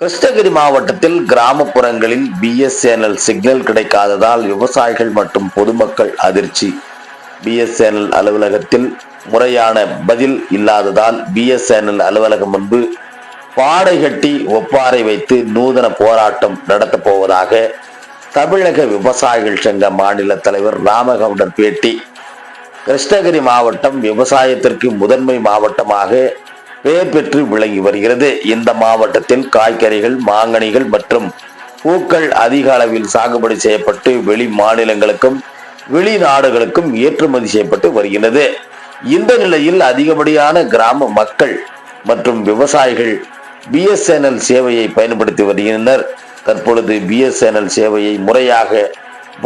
கிருஷ்ணகிரி மாவட்டத்தில் கிராமப்புறங்களில் BSNL signal கிடைக்காததால் விவசாயிகள் மற்றும் பொதுமக்கள் அதிர்ச்சி. பிஎஸ்என்எல் அலுவலகத்தில் முறையான பதில் இல்லாததால் பிஎஸ்என்எல் அலுவலகம் முன்பு பாடை கட்டி ஒப்பாரை வைத்து நூதன போராட்டம் நடத்தப் போவதாக தமிழக விவசாயிகள் சங்க மாநில தலைவர் ராமகவுண்டர் பேட்டி. கிருஷ்ணகிரி மாவட்டம் விவசாயத்திற்கு முதன்மை மாவட்டமாக பெயர் பெற்று விளங்கி வருகிறது. இந்த மாவட்டத்தில் காய்கறிகள் மாங்கனிகள் மற்றும் பூக்கள் அதிக அளவில் சாகுபடி செய்யப்பட்டு வெளி மாநிலங்களுக்கும் வெளிநாடுகளுக்கும் ஏற்றுமதி செய்யப்பட்டு வருகிறது. இந்த நிலையில் அதிகப்படியான கிராம மக்கள் மற்றும் விவசாயிகள் பிஎஸ்என்எல் சேவையை பயன்படுத்தி வருகின்றனர். தற்பொழுது பிஎஸ்என்எல் சேவையை முறையாக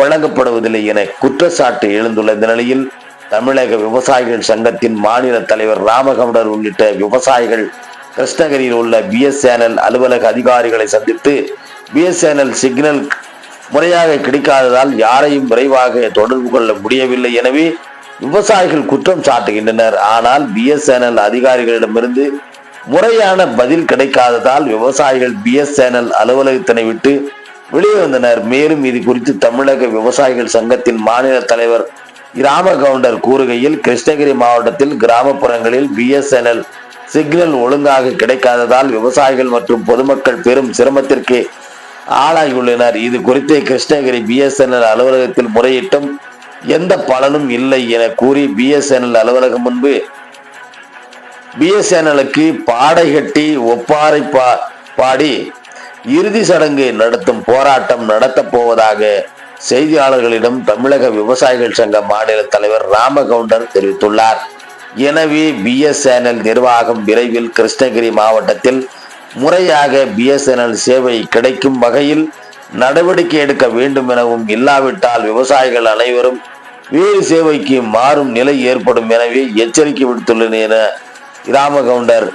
வழங்கப்படுவதில்லை என குற்றச்சாட்டு எழுந்துள்ள இந்த நிலையில் தமிழக விவசாயிகள் சங்கத்தின் மாநில தலைவர் ராமகவுடர் உள்ளிட்ட விவசாயிகள் கிருஷ்ணகிரியில் உள்ள பிஎஸ்என்எல் அலுவலக அதிகாரிகளை சந்தித்து பிஎஸ்என்எல் சிக்னல் முறையாக கிடைக்காததால் யாரையும் விரைவாக தொடர்பு கொள்ள முடியவில்லை எனவே விவசாயிகள் குற்றம் சாட்டுகின்றனர். ஆனால் பிஎஸ்என்எல் அதிகாரிகளிடமிருந்து முறையான பதில் கிடைக்காததால் விவசாயிகள் பிஎஸ்என்எல் அலுவலகத்தினை விட்டு வெளியே வந்தனர். மேலும் இது குறித்து தமிழக விவசாயிகள் சங்கத்தின் மாநில தலைவர் கிராம கவுண்டர் கூறுகையில் கிருஷ்ணகிரி மாவட்டத்தில் கிராமப்புறங்களில் பிஎஸ்என்எல் சிக்னல் ஒழுங்காக கிடைக்காததால் விவசாயிகள் மற்றும் பொதுமக்கள் பெரும் சிரமத்திற்கு ஆளாகியுள்ளனர். இது குறித்து கிருஷ்ணகிரி பிஎஸ்என்எல் அலுவலகத்தில் முறையிட்டும் எந்த பலனும் இல்லை என கூறி பிஎஸ்என்எல் அலுவலகம் முன்பு பிஎஸ்என்எலுக்கு பாடை கட்டி ஒப்பாரை பா பாடி இறுதி சடங்கு நடத்தும் போராட்டம் நடத்தப் போவதாக செய்தியாளர்களிடம் தமிழக விவசாயிகள் சங்க மாநில தலைவர் ராமகவுண்டர் தெரிவித்துள்ளார். எனவே பிஎஸ்என்எல் நிர்வாகம் விரைவில் கிருஷ்ணகிரி மாவட்டத்தில் முறையாக பிஎஸ்என்எல் சேவை கிடைக்கும் வகையில் நடவடிக்கை எடுக்க வேண்டும் எனவும் இல்லாவிட்டால் விவசாயிகள் அனைவரும் வேறு சேவைக்கு மாறும் நிலை ஏற்படும் எனவே எச்சரிக்கை விடுத்துள்ளனர் என ராமகவுண்டர்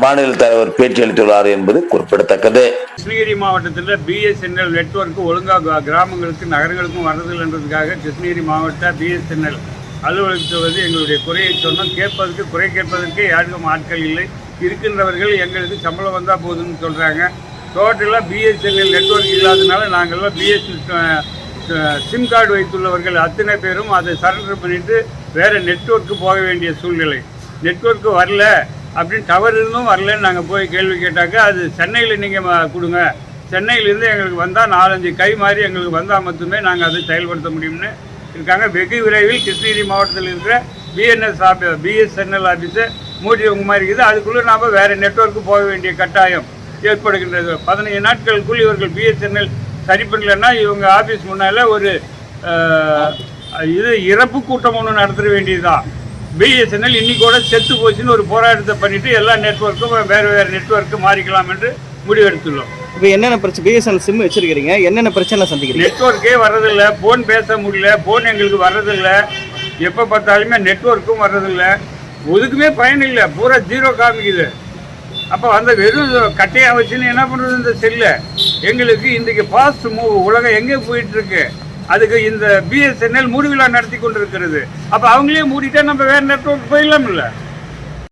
மாநில தலைவர் பேட்டியளித்துள்ளார் என்பது குறிப்பிடத்தக்கது. கிருஷ்ணகிரி மாவட்டத்தில் பிஎஸ்என்எல் நெட்ஒர்க் ஒழுங்காக கிராமங்களுக்கும் நகரங்களுக்கும் வர்றதில்லைன்றதுக்காக கிருஷ்ணகிரி மாவட்ட பிஎஸ்என்எல் அலுவலகத்தில் வந்து எங்களுடைய குறையை சொன்னோம். கேட்பதற்கு குறை கேட்பதற்கு யாருக்கும் ஆட்கள் இல்லை. இருக்கின்றவர்கள் எங்களுக்கு சம்பளம் வந்தால் போதும்னு சொல்கிறாங்க டோட்டலாக பிஎஸ்என்எல் நெட்வொர்க் இல்லாதனால நாங்கள்லாம் பிஎஸ்என் சிம் கார்டு வைத்துள்ளவர்கள் அத்தனை பேரும் அதை சரண்டர் பண்ணிட்டு வேறு நெட்வொர்க்கு போக வேண்டிய சூழ்நிலை. நெட்வொர்க்கு வரல. அப்படின்னு டவர் இருந்தும் வரலன்னு நாங்கள் போய் கேள்வி கேட்டாக்க அது சென்னையில் நீங்கள் கொடுங்க. சென்னையிலேருந்து எங்களுக்கு வந்தால் நாலஞ்சு கை மாறி எங்களுக்கு வந்தால் மட்டுமே நாங்கள் அதை செயல்படுத்த முடியும்னு இருக்காங்க. வெகு விரைவில் கிருஷ்ணகிரி மாவட்டத்தில் இருக்கிற பிஎன்எஸ் ஆஃபீ பிஎஸ்என்எல் ஆஃபீஸு மூடி உங்க மாதிரி இருக்குது. அதுக்குள்ளே நாம் வேறு நெட்வொர்க்கு போக வேண்டிய கட்டாயம் ஏற்படுகின்றது. பதினைஞ்சு நாட்களுக்குள் இவர்கள் பிஎஸ்என்எல் சரி பண்ணலன்னா இவங்க ஆஃபீஸ் முன்னால் ஒரு இது இறப்பு கூட்டம் ஒன்று நடத்த வேண்டியதுதான். பிஎஸ்என்எல் இன்னைக்கோட செத்து போச்சுன்னு ஒரு போராட்டத்தை பண்ணிட்டு எல்லா நெட்வொர்க்கும் வேறு வேறு நெட்வொர்க்கு மாறிக்கலாம் என்று முடிவெடுத்துள்ளோம். இப்போ என்னென்ன பிரச்சனை பிஎஸ்என்எல் சிம் வச்சிருக்கீங்க என்னென்ன பிரச்சனை சந்திக்கிறீங்க? நெட்வொர்க்கே வர்றதில்ல ஃபோன் பேச முடியல ஃபோன் எங்களுக்கு வர்றதில்ல. எப்போ பார்த்தாலுமே நெட்வொர்க்கும் வர்றதில்ல. ஒதுக்குமே பயன் இல்லை பூரா ஜீரோ காமிக்குது. அப்போ அந்த வெறும் கட்டையாக வச்சுன்னு என்ன பண்ணுறது இந்த செல்லை? எங்களுக்கு இன்றைக்கு ஃபாஸ்ட் மூவ் உலகம் எங்கே போயிட்டு இருக்கு? அதுக்கு இந்த பிஎஸ்என்எல் மூடு நடத்தி கொண்டிருக்கிறது. அப்போ அவங்களே மூடிட்டா நம்ம வேறு நெட்ஒர்க் போயிடலாம் இல்லை